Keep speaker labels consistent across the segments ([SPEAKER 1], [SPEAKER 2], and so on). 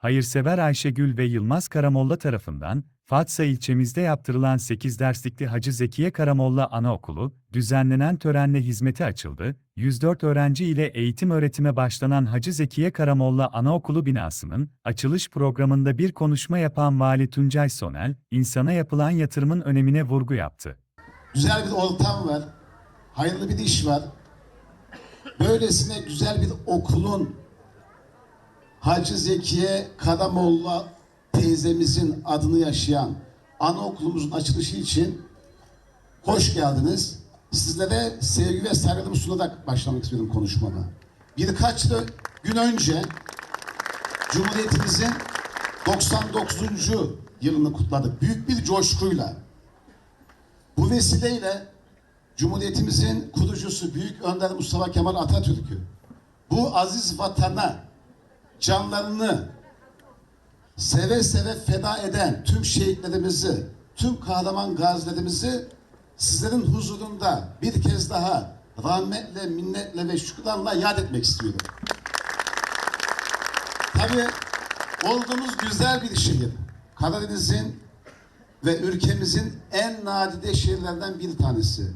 [SPEAKER 1] Hayırsever Ayşegül ve Yılmaz Karamolla tarafından, Fatsa ilçemizde yaptırılan 8 derslikli Hacı Zekiye Karamolla Anaokulu, düzenlenen törenle hizmete açıldı. 104 öğrenci ile eğitim öğretime başlanan Hacı Zekiye Karamolla Anaokulu binasının, açılış programında bir konuşma yapan Vali Tuncay Sonel, insana yapılan yatırımın önemine vurgu yaptı.
[SPEAKER 2] Güzel bir ortam var. Hayırlı bir iş var. Böylesine güzel bir okulun Hacı Zekiye Karamolla teyzemizin adını yaşayan anaokulumuzun açılışı için hoş geldiniz. Sizlere sevgi ve saygılarımı sunarak başlamak istiyorum konuşmama. Birkaç gün önce Cumhuriyetimizin 99. yılını kutladık. Büyük bir coşkuyla. Bu vesileyle Cumhuriyetimizin kurucusu Büyük Önder Mustafa Kemal Atatürk'ü bu aziz vatana canlarını seve seve feda eden tüm şehitlerimizi, tüm kahraman gazilerimizi sizlerin huzurunda bir kez daha rahmetle, minnetle ve şükranla yad etmek istiyorum. Tabii olduğumuz güzel bir şehir. Karadeniz'in ve ülkemizin en nadide şehirlerden bir tanesi.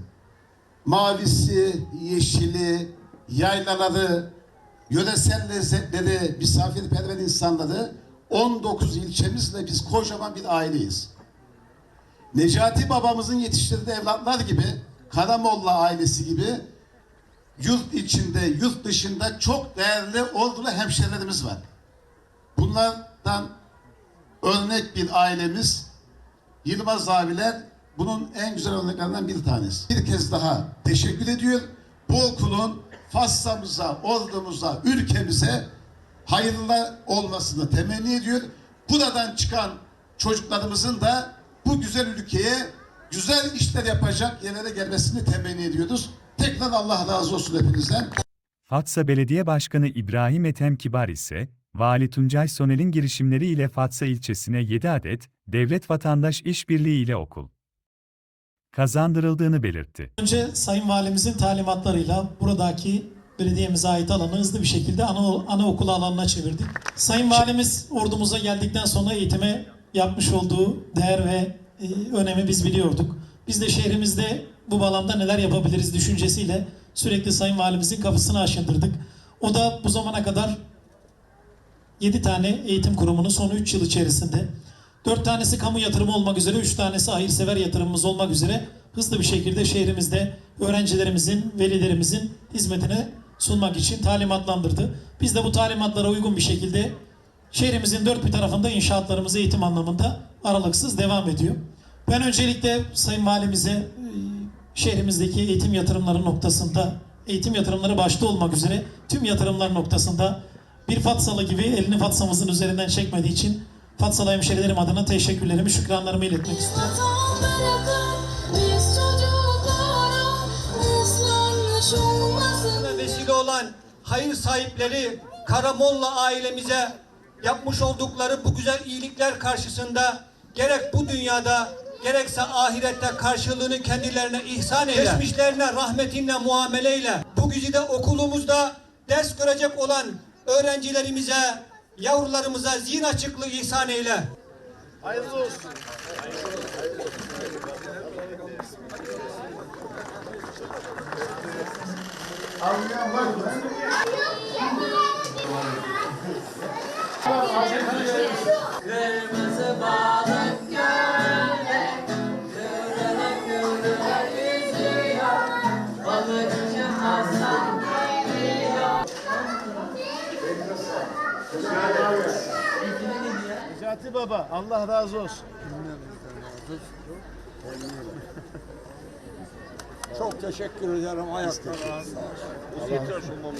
[SPEAKER 2] Mavisi, yeşili, yaylaları, yöresel lezzetleri, misafirperver insanları 19 ilçemizle biz kocaman bir aileyiz. Necati babamızın yetiştirdiği evlatlar gibi, Karamolla ailesi gibi yurt içinde, yurt dışında çok değerli ordulu hemşerilerimiz var. Bunlardan örnek bir ailemiz Yılmaz abiler bunun en güzel örneklerinden bir tanesi. Bir kez daha teşekkür ediyor. Bu okulun Fassa'mıza, ordumuza, ülkemize hayırlı olmasını temenni ediyor. Buradan çıkan çocuklarımızın da bu güzel ülkeye güzel işler yapacak yerlere gelmesini temenni ediyoruz. Tekrar Allah razı olsun hepinizden.
[SPEAKER 1] Fatsa Belediye Başkanı İbrahim Ethem Kibar ise, Vali Tuncay Sonel'in girişimleri ile Fatsa ilçesine 7 adet devlet vatandaş işbirliği ile okul kazandırıldığını belirtti.
[SPEAKER 3] Önce Sayın Valimizin talimatlarıyla buradaki belediyemize ait alanı hızlı bir şekilde ana, anaokulu alanına çevirdik. Sayın Valimiz ordumuza geldikten sonra eğitime yapmış olduğu değer ve e, önemi biz biliyorduk. Biz de şehrimizde bu bağlamda neler yapabiliriz düşüncesiyle sürekli Sayın Valimizin kapısını aşındırdık. O da bu zamana kadar 7 tane eğitim kurumunun son 3 yıl içerisinde 4 tanesi kamu yatırımı olmak üzere 3 tanesi hayırsever yatırımımız olmak üzere hızlı bir şekilde şehrimizde öğrencilerimizin, velilerimizin hizmetine sunmak için talimatlandırdı. Biz de bu talimatlara uygun bir şekilde şehrimizin dört bir tarafında inşaatlarımız eğitim anlamında aralıksız devam ediyor. Ben öncelikle Sayın Valimize e, şehrimizdeki eğitim yatırımları noktasında eğitim yatırımları başta olmak üzere tüm yatırımlar noktasında bir Fatsalı gibi elini Fatsa'mızın üzerinden çekmediği için Fatsalı hemşerilerim adına teşekkürlerimi, şükranlarımı iletmek
[SPEAKER 4] ve vesile olan hayır sahipleri Karamolla ailemize yapmış oldukları bu güzel iyilikler karşısında gerek bu dünyada gerekse ahirette karşılığını kendilerine ihsan eyle. Geçmişlerine rahmetinle muameleyle. Bu güzide okulumuzda ders görecek olan öğrencilerimize, yavrularımıza zihin açıklığı ihsan eyle. Hayırlı olsun.
[SPEAKER 5] Kırmızı
[SPEAKER 6] Necati Baba Allah razı olsun.
[SPEAKER 7] Çok teşekkür ederim ayakta.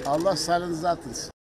[SPEAKER 6] Allah sağlığınızı artırsın.